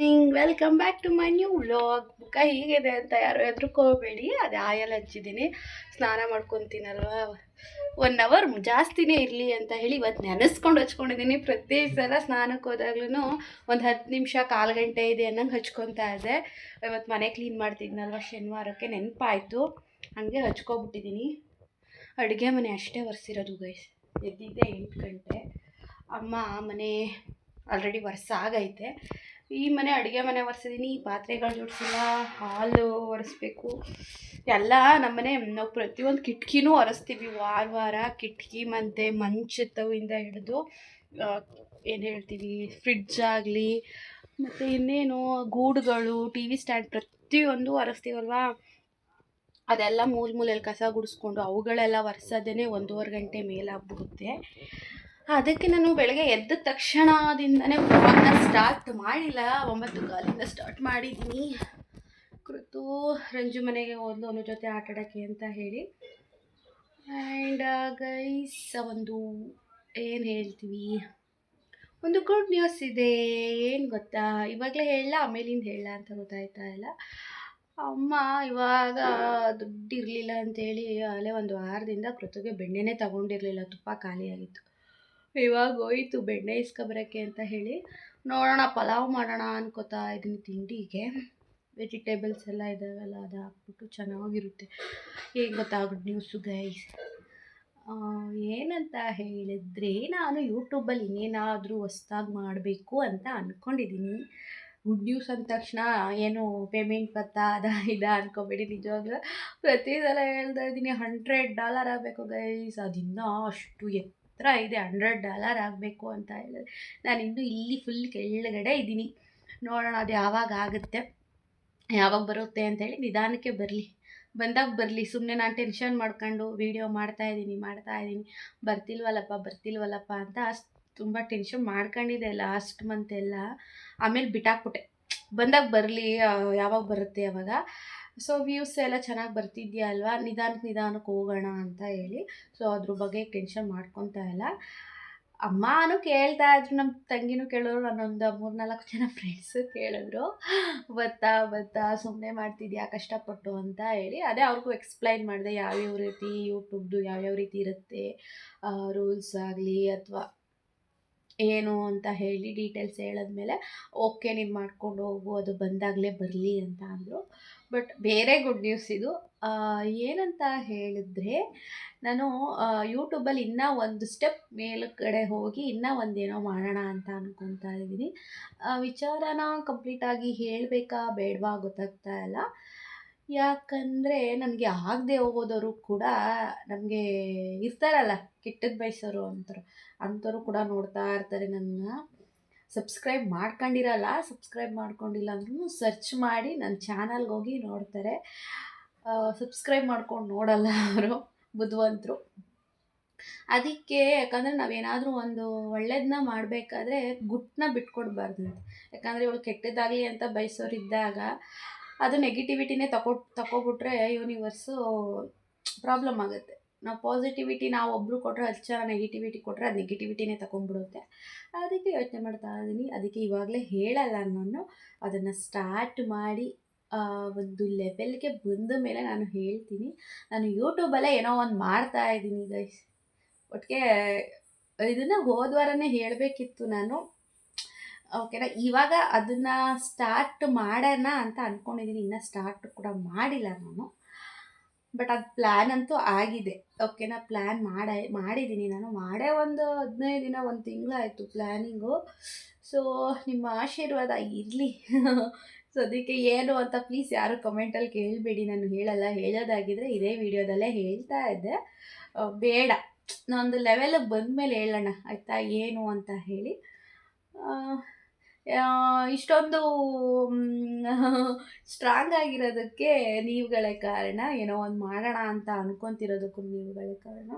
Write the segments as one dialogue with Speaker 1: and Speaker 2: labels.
Speaker 1: ಹಿಂಗ್ welcome back to my new vlog ಮುಖ ಹೀಗಿದೆ ಅಂತ ಯಾರು ಹೆದ್ರಕೋಬೇಡಿ. ಅದು ಆಯಲ್ ಹಚ್ಚಿದ್ದೀನಿ. ಸ್ನಾನ ಮಾಡ್ಕೊತೀನಲ್ವಾ? ಒನ್ ಅವರ್ ಜಾಸ್ತಿನೇ ಇರಲಿ ಅಂತ ಹೇಳಿ ಇವತ್ತು ನೆನೆಸ್ಕೊಂಡು ಹಚ್ಕೊಂಡಿದ್ದೀನಿ. ಪ್ರತಿ ಸಲ ಸ್ನಾನಕ್ಕೆ ಹೋದಾಗ್ಲೂ ಒಂದು ಹತ್ತು ನಿಮಿಷ, ಕಾಲು ಗಂಟೆ ಇದೆ ಅನ್ನಂಗೆ ಹಚ್ಕೊತಾ ಇದ್ದೆ. ಇವತ್ತು ಮನೆ ಕ್ಲೀನ್ ಮಾಡ್ತಿದ್ನಲ್ವ? ಶನಿವಾರಕ್ಕೆ ನೆನಪಾಯಿತು. ಹಂಗೆ ಹಚ್ಕೊಬಿಟ್ಟಿದ್ದೀನಿ. ಅಡುಗೆ ಮನೆ ಅಷ್ಟೇ ಒರೆಸಿರೋದು ಗೈಸ್ ಎದ್ದಿದ್ದೆ ಎಂಟು ಗಂಟೆ. ಅಮ್ಮ ಮನೆ ಆಲ್ರೆಡಿ ವರ್ಷ ಆಗೈತೆ. ಈ ಮನೆ ಅಡುಗೆ ಮನೆ ಒರೆಸಿದ್ದೀನಿ ಪಾತ್ರೆಗಳು ಜೋಡಿಸಿಲ್ಲ ಹಾಲು ಒರೆಸ್ಬೇಕು. ಎಲ್ಲ ನಮ್ಮನೆ ನಾವು ಪ್ರತಿಯೊಂದು ಕಿಟಕಿನೂ ಒರೆಸ್ತೀವಿ. ವಾರ ವಾರ ಕಿಟಕಿ ಮತ್ತು ಮಂಚತ್ತವಿಂದ ಹಿಡಿದು ಏನು ಹೇಳ್ತೀವಿ ಫ್ರಿಡ್ಜ್ ಆಗಲಿ, ಮತ್ತು ಇನ್ನೇನು ಗೂಡುಗಳು ಟಿ ವಿ ಸ್ಟ್ಯಾಂಡ್ ಪ್ರತಿಯೊಂದು ಒರೆಸ್ತೀವಲ್ವಾ? ಅದೆಲ್ಲ ಮೂಲ ಮೂಲೆಯಲ್ಲಿ ಕಸ ಗುಡಿಸ್ಕೊಂಡು ಅವುಗಳೆಲ್ಲ ಒರೆಸೋದೇ ಒಂದೂವರೆ ಗಂಟೆ ಮೇಲಾಗ್ಬಿಡುತ್ತೆ. ಅದಕ್ಕೆ ನಾನು ಬೆಳಗ್ಗೆ ಎದ್ದ ತಕ್ಷಣದಿಂದನೇ ವ್ಲಾಗ್ನ ಸ್ಟಾರ್ಟ್ ಮಾಡಿಲ್ಲ. ಒಂಬತ್ತು ಕಾಲಿಂದ ಸ್ಟಾರ್ಟ್ ಮಾಡಿದ್ದೀನಿ. ಕೃತು ರಂಜು ಮನೆಗೆ ಹೋದ್ಲು, ಅವನ ಜೊತೆ ಆಟಾಡೋಕ್ಕೆ ಅಂತ ಹೇಳಿ. ಆ್ಯಂಡ್ ಗೈಸ್ ಒಂದು ಏನು ಹೇಳ್ತೀವಿ? ಒಂದು ಗುಡ್ ನ್ಯೂಸ್ ಇದೆ. ಏನು ಗೊತ್ತಾ? ಇವಾಗಲೇ ಹೇಳಲ್ಲ ಆಮೇಲಿಂದ ಹೇಳ ಅಂತ ಗೊತ್ತಾಯ್ತಾ ಇಲ್ಲ. ಅಮ್ಮ, ಇವಾಗ ದುಡ್ಡಿರಲಿಲ್ಲ ಅಂತೇಳಿ ಅಲ್ಲೇ ಒಂದು ವಾರದಿಂದ ಕೃತುಗೆ ಬೆಣ್ಣೆನೇ ತಗೊಂಡಿರಲಿಲ್ಲ. ತುಪ್ಪ ಖಾಲಿಯಾಗಿತ್ತು. ಇವಾಗ ಹೋಯ್ತು ಬೆಣ್ಣೆ ಇಸ್ಕೊಬರೋಕ್ಕೆ ಅಂತ ಹೇಳಿ, ನೋಡೋಣ ಪಲಾವ್ ಮಾಡೋಣ ಅನ್ಕೋತಾ ಇದ್ದೀನಿ ತಿಂಡಿಗೆ. ವೆಜಿಟೇಬಲ್ಸ್ ಎಲ್ಲ ಇದ್ದಾವೆಲ್ಲ ಅದು ಹಾಕ್ಬಿಟ್ಟು ಚೆನ್ನಾಗಿರುತ್ತೆ. ಏನು ಗೊತ್ತಾ ಗುಡ್ ನ್ಯೂಸು ಗೈಸ್ ಏನಂತ ಹೇಳಿದ್ರೆ, ನಾನು ಯೂಟ್ಯೂಬಲ್ಲಿ ಇನ್ನೇನಾದರೂ ಹೊಸ್ದಾಗಿ ಮಾಡಬೇಕು ಅಂತ ಅಂದ್ಕೊಂಡಿದ್ದೀನಿ ಗುಡ್ ನ್ಯೂಸ್ ಅಂದ ತಕ್ಷಣ ಏನು ಪೇಮೆಂಟ್ ಪತ್ತ ಅದ, ಇದ ಅನ್ಕೋಬೇಡಿ ನಿಜವಾಗ್ಲೂ. ಪ್ರತಿ ಸಲ ಹೇಳ್ತಾ ಇದ್ದೀನಿ ಹಂಡ್ರೆಡ್ ಡಾಲರ್ ಆಗಬೇಕು ಗೈಸ್ ಅದಿನ್ನೂ ಅಷ್ಟು ಎತ್ತರ ಇದೆ ಹಂಡ್ರೆಡ್ ಡಾಲರ್ ಆಗಬೇಕು ಅಂತ ಹೇಳಿದ್ರೆ. ನಾನು ಇನ್ನೂ ಇಲ್ಲಿ ಫುಲ್ ಕೆಳಗಡೆ ಇದ್ದೀನಿ. ನೋಡೋಣ ಅದು ಯಾವಾಗ ಆಗುತ್ತೆ, ಯಾವಾಗ ಬರುತ್ತೆ ಅಂತೇಳಿ ನಿಧಾನಕ್ಕೆ ಬರಲಿ. ಬಂದಾಗ ಬರಲಿ. ಸುಮ್ಮನೆ ನಾನು ಟೆನ್ಷನ್ ಮಾಡ್ಕೊಂಡು ವೀಡಿಯೋ ಮಾಡ್ತಾಯಿದ್ದೀನಿ ಮಾಡ್ತಾಯಿದ್ದೀನಿ ಬರ್ತಿಲ್ವಲ್ಲಪ್ಪ ಬರ್ತಿಲ್ವಲ್ಲಪ್ಪ ಅಂತ ಅಷ್ಟು ತುಂಬ ಟೆನ್ಷನ್ ಮಾಡ್ಕೊಂಡಿದ್ದೆ ಲಾಸ್ಟ್ ಮಂತ್ ಎಲ್ಲ. ಆಮೇಲೆ ಬಿಟ್ಟಾಕ್ಬಿಟ್ಟೆ. ಬಂದಾಗ ಬರಲಿ ಯಾವಾಗ ಬರುತ್ತೆ ಅವಾಗ. ಸೊ ವ್ಯೂಸ್ ಎಲ್ಲ ಚೆನ್ನಾಗಿ ಬರ್ತಿದ್ಯಾ ಅಲ್ವಾ? ನಿಧಾನಕ್ಕೆ ನಿಧಾನಕ್ಕೆ ಹೋಗೋಣ ಅಂತ ಹೇಳಿ. ಸೊ ಅದ್ರ ಬಗ್ಗೆ ಟೆನ್ಷನ್ ಮಾಡ್ಕೊತಾ ಇಲ್ಲ. ಅಮ್ಮನೂ ಕೇಳ್ತಾ ಇದ್ರು ನಮ್ಮ ತಂಗಿನೂ ಕೇಳೋರು ನನ್ನೊಂದು ಮೂರು ನಾಲ್ಕು ಜನ ಫ್ರೆಂಡ್ಸು ಕೇಳಿದ್ರು. ಬತ್ತಾ ಬತ್ತಾ ಸುಮ್ಮನೆ ಮಾಡ್ತಿದ್ಯಾ, ಕಷ್ಟಪಟ್ಟು ಅಂತ ಹೇಳಿ. ಅದೇ ಅವ್ರಿಗೂ ಎಕ್ಸ್ಪ್ಲೈನ್ ಮಾಡಿದೆ ಯಾವ್ಯಾವ ರೀತಿ ಯೂಟ್ಯೂಬ್ದು ಯಾವ್ಯಾವ ರೀತಿ ಇರುತ್ತೆ ರೂಲ್ಸ್ ಆಗಲಿ ಅಥವಾ ಏನು ಅಂತ ಹೇಳಿ ಡೀಟೇಲ್ಸ್ ಹೇಳಿದ್ಮೇಲೆ ಓಕೆ ನೀನು ಮಾಡ್ಕೊಂಡು ಹೋಗು, ಅದು ಬಂದಾಗಲೇ ಬರಲಿ ಅಂತ ಅಂದರು. ಬಟ್ ಬೇರೆ ಗುಡ್ ನ್ಯೂಸ್ ಇದು. ಏನಂತ ಹೇಳಿದ್ರೆ, ನಾನು ಯೂಟ್ಯೂಬಲ್ಲಿ ಇನ್ನೂ ಒಂದು ಸ್ಟೆಪ್ ಮೇಲುಗಡೆ ಹೋಗಿ ಇನ್ನೂ ಒಂದೇನೋ ಮಾಡೋಣ ಅಂತ ಅಂದ್ಕೊತಾ ಇದ್ದೀನಿ. ವಿಚಾರನ ಕಂಪ್ಲೀಟಾಗಿ ಹೇಳಬೇಕಾ ಬೇಡವಾ ಗೊತ್ತಾಗ್ತಾ ಇಲ್ಲ. ಯಾಕಂದರೆ ನನಗೆ ಆಗದೆ ಹೋಗೋದವರು ಕೂಡ ನಮಗೆ ಇರ್ತಾರಲ್ಲ ಕೆಟ್ಟದ್ದು ಬಯಸೋರು ಅಂತರು ಅಂಥವ್ರು ಕೂಡ ನೋಡ್ತಾ ಇರ್ತಾರೆ ನನ್ನ. ಸಬ್ಸ್ಕ್ರೈಬ್ ಮಾಡ್ಕೊಂಡಿರಲ್ಲ, ಸಬ್ಸ್ಕ್ರೈಬ್ ಮಾಡ್ಕೊಂಡಿಲ್ಲ ಅಂದ್ರೂ ಸರ್ಚ್ ಮಾಡಿ ನನ್ನ ಚಾನಲ್ಗೆ ಹೋಗಿ ನೋಡ್ತಾರೆ. ಸಬ್ಸ್ಕ್ರೈಬ್ ಮಾಡ್ಕೊಂಡು ನೋಡಲ್ಲ ಅವರು ಬುದ್ಧವಂತರು ಅದಕ್ಕೆ ಯಾಕಂದರೆ ನಾವೇನಾದರೂ ಒಂದು ಒಳ್ಳೇದನ್ನ ಮಾಡಬೇಕಾದ್ರೆ ಗುಟ್ಟನ್ನ ಬಿಟ್ಕೊಡ್ಬಾರ್ದು ಯಾಕಂದರೆ ಇವಳು ಕೆಟ್ಟದಾಗಲಿ ಅಂತ ಬಯಸೋರು ಇದ್ದಾಗ ಅದು ನೆಗೆಟಿವಿಟಿನೇ ತಗೊ ತಗೊಬಿಟ್ರೆ ಯೂನಿವರ್ಸು ಪ್ರಾಬ್ಲಮ್ ಆಗುತ್ತೆ. ನಾವು ಪಾಸಿಟಿವಿಟಿ ನಾವು ಒಬ್ಬರು ಕೊಟ್ಟರೆ ಹತ್ತು ಜನ ನೆಗೆಟಿವಿಟಿ ಕೊಟ್ಟರೆ ಅದು ನೆಗೆಟಿವಿಟಿನೇ ತಗೊಂಡ್ಬಿಡುತ್ತೆ. ಅದಕ್ಕೆ ಯೋಚನೆ ಮಾಡ್ತಾ ಇದ್ದೀನಿ. ಅದಕ್ಕೆ ಇವಾಗಲೇ ಹೇಳಲ್ಲ ನಾನು. ಅದನ್ನು ಸ್ಟಾರ್ಟ್ ಮಾಡಿ ಒಂದು ಲೆವೆಲ್ಗೆ ಬಂದ ಮೇಲೆ ನಾನು ಹೇಳ್ತೀನಿ. ನಾನು ಯೂಟ್ಯೂಬಲ್ಲೇ ಏನೋ ಒಂದು ಮಾಡ್ತಾ ಇದ್ದೀನಿ ಗೈಸ್ ಒಟ್ಟಿಗೆ ಇದನ್ನು ಹೋದ ವಾರನೇ ಹೇಳಬೇಕಿತ್ತು ನಾನು. ಓಕೆನಾ ಇವಾಗ ಅದನ್ನು ಸ್ಟಾರ್ಟ್ ಮಾಡೋಣ ಅಂತ ಅಂದ್ಕೊಂಡಿದ್ದೀನಿ ಇನ್ನೂ ಸ್ಟಾರ್ಟ್ ಕೂಡ ಮಾಡಿಲ್ಲ ನಾನು. ಬಟ್ ಅದು ಪ್ಲ್ಯಾನ್ ಅಂತೂ ಆಗಿದೆ. ಓಕೆನಾ ಪ್ಲ್ಯಾನ್ ಮಾಡ ಮಾಡಿದ್ದೀನಿ ನಾನು ಮಾಡೇ ಒಂದು ಹದಿನೈದು ದಿನ, ಒಂದು ತಿಂಗಳಾಯಿತು ಪ್ಲ್ಯಾನಿಂಗು ಸೊ ನಿಮ್ಮ ಆಶೀರ್ವಾದ ಇರಲಿ. ಸೊ ಅದಕ್ಕೆ ಏನು ಅಂತ ಪ್ಲೀಸ್ ಯಾರು ಕಮೆಂಟಲ್ಲಿ ಕೇಳಬೇಡಿ. ನಾನು ಹೇಳಲ್ಲ ಹೇಳೋದಾಗಿದ್ದರೆ ಇದೇ ವಿಡಿಯೋದಲ್ಲೇ ಹೇಳ್ತಾ ಇದ್ದೆ. ಬೇಡ. ನಾನೊಂದು ಬಂದ ಮೇಲೆ ಹೇಳೋಣ. ಆಯಿತಾ, ಏನು ಅಂತ ಹೇಳಿ. ಇಷ್ಟೊಂದು ಸ್ಟ್ರಾಂಗ್ ಆಗಿರೋದಕ್ಕೆ ನೀವುಗಳೇ ಕಾರಣ. ಏನೋ ಒಂದು ಮಾಡೋಣ ಅಂತ ಅನ್ಕೊತಿರೋದಕ್ಕೂ ನೀವುಗಳೇ ಕಾರಣ.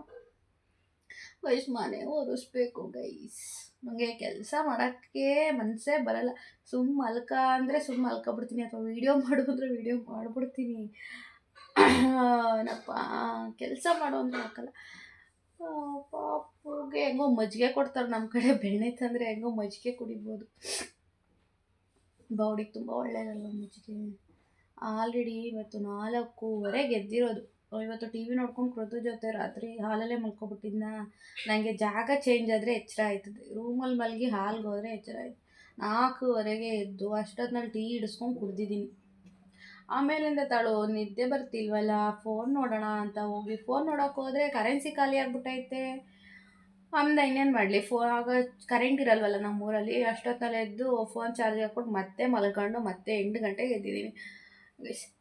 Speaker 1: ಗೈಸ್ ಮನೆ ಓದಿಸ್ಬೇಕು ಗೈಸ್ ನನಗೆ ಕೆಲಸ ಮಾಡೋಕ್ಕೆ ಮನಸ್ಸೇ ಬರಲ್ಲ. ಸುಮ್ಮ ಮಲ್ಕ ಅಂದರೆ ಸುಮ್ಮ ಮಲ್ಕೊಬಿಡ್ತೀನಿ ಅಥವಾ ವೀಡಿಯೋ ಮಾಡು ಅಂದರೆ ವೀಡಿಯೋ ಮಾಡಿಬಿಡ್ತೀನಿ. ಏನಪ್ಪ, ಕೆಲಸ ಮಾಡೋ ಅಂದರೆ ಹಾಕಲ್ಲ ಪಾಪುಗೆ ಹೆಂಗೋ ಮಜ್ಜಿಗೆ ಕೊಡ್ತಾರೆ ನಮ್ಮ ಕಡೆ. ಬೆಣ್ಣೆ ತಂದರೆ ಹೆಂಗೋ ಮಜ್ಜಿಗೆ ಕುಡಿಬೋದು. ಬಾಡಿಗೆ ತುಂಬ ಒಳ್ಳೆಯದಲ್ಲ ಮಜ್ಜಿಗೆ? ಆಲ್ರೆಡಿ ಇವತ್ತು ನಾಲ್ಕೂವರೆಗೆ ಗೆದ್ದಿರೋದು. ಇವತ್ತು ಟಿ ವಿ ನೋಡ್ಕೊಂಡು ಕೃತು ಜೊತೆ ರಾತ್ರಿ ಹಾಲಲ್ಲೇ ಮಲ್ಕೊಬಿಟ್ಟಿದ್ನ? ನನಗೆ ಜಾಗ ಚೇಂಜ್ ಆದರೆ ಎಚ್ಚರ ಆಯ್ತದೆ. ರೂಮಲ್ಲಿ ಮಲಗಿ ಹಾಲ್ಗೆ ಹೋದರೆ ಎಚ್ಚರ ಆಯ್ತು. ನಾಲ್ಕೂವರೆಗೆ ಎದ್ದು ಅಷ್ಟೊತ್ತಿನಲ್ಲಿ ಟೀ ಹಿಡಿಸ್ಕೊಂಡು ಕುಡ್ದಿದ್ದೀನಿ. ಆಮೇಲಿಂದ ತಾಳು, ನಿದ್ದೆ ಬರ್ತಿಲ್ವಲ್ಲ ಫೋನ್ ನೋಡೋಣ ಅಂತ ಹೋಗಿ ಫೋನ್ ನೋಡೋಕೆ ಹೋದರೆ ಕರೆನ್ಸಿ ಖಾಲಿ ಆಗ್ಬಿಟ್ಟೈತೆ. ಆಮೇಲೆ ಇನ್ನೇನು ಮಾಡಲಿ ಫೋನ್ ಆಗ ಕರೆಂಟ್ ಇರಲ್ವಲ್ಲ ನಮ್ಮ ಊರಲ್ಲಿ ಅಷ್ಟೊತ್ತಲ್ಲಿ ಎದ್ದು ಫೋನ್ ಚಾರ್ಜ್ ಹಾಕ್ಬಿಟ್ಟು ಮತ್ತೆ ಮಲ್ಕೊಂಡು ಮತ್ತೆ ಎಂಟು ಗಂಟೆಗೆ ಎದ್ದಿದ್ದೀನಿ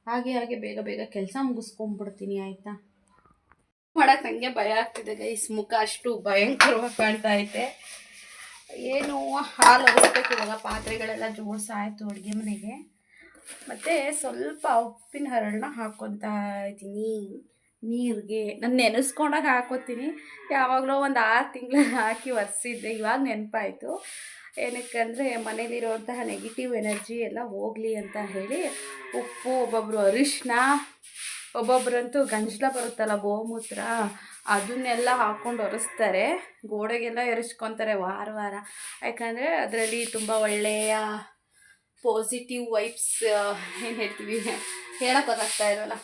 Speaker 1: ಹಾಗೆ ಹಾಗೆ ಬೇಗ ಬೇಗ ಕೆಲಸ ಮುಗಿಸ್ಕೊಂಬಿಡ್ತೀನಿ, ಆಯಿತಾ? ಮಾಡೋಕ್ಕೆ ನನಗೆ ಭಯ ಆಗ್ತಿದೆ ಗೈಸ್, ಮುಖ ಅಷ್ಟು ಭಯಂಕರವಾಗಿ ಕಾಣ್ತಾ ಐತೆ. ಏನು, ಹಾಲು ಹೊಸಬೇಕು ಇವಾಗ ಪಾತ್ರೆಗಳೆಲ್ಲ ಜೋಡಿಸಾಯ್ತು ಅಡುಗೆ ಮನೆಗೆ. ಮತ್ತು ಸ್ವಲ್ಪ ಉಪ್ಪಿನ ಹರಳನ್ನ ಹಾಕ್ಕೊತಾ ಇದ್ದೀನಿ. ನೀರಿಗೆ. ನಾನು ನೆನೆಸ್ಕೊಂಡಾಗ ಹಾಕೋತೀನಿ. ಯಾವಾಗಲೂ ಒಂದು ಆರು ತಿಂಗಳು ಹಾಕಿ ಒರೆಸಿದ್ದೆ. ಇವಾಗ ನೆನಪಾಯಿತು. ಏನಕ್ಕಂದರೆ ಮನೇಲಿರುವಂತಹ ನೆಗೆಟಿವ್ ಎನರ್ಜಿ ಎಲ್ಲ ಹೋಗಲಿ ಅಂತ ಹೇಳಿ ಉಪ್ಪು ಒಬ್ಬೊಬ್ಬರು ಅರಿಶಿನ ಒಬ್ಬೊಬ್ಬರಂತೂ ಗಂಜಲ ಬರುತ್ತಲ್ಲ ಗೋಮೂತ್ರ, ಅದನ್ನೆಲ್ಲ ಹಾಕ್ಕೊಂಡು ಒರೆಸ್ತಾರೆ. ಗೋಡೆಗೆಲ್ಲ ಎರಚ್ಕೊತಾರೆ ವಾರ ವಾರ. ಯಾಕಂದರೆ ಅದರಲ್ಲಿ ತುಂಬ ಒಳ್ಳೆಯ ಪಾಸಿಟಿವ್ ವೈಬ್ಸ್ ಏನು ಹೇಳ್ತೀವಿ? ಹೇಳಕ್ಕೆ ಗೊತ್ತಾಗ್ತಾ ಇರೋಲ್ಲ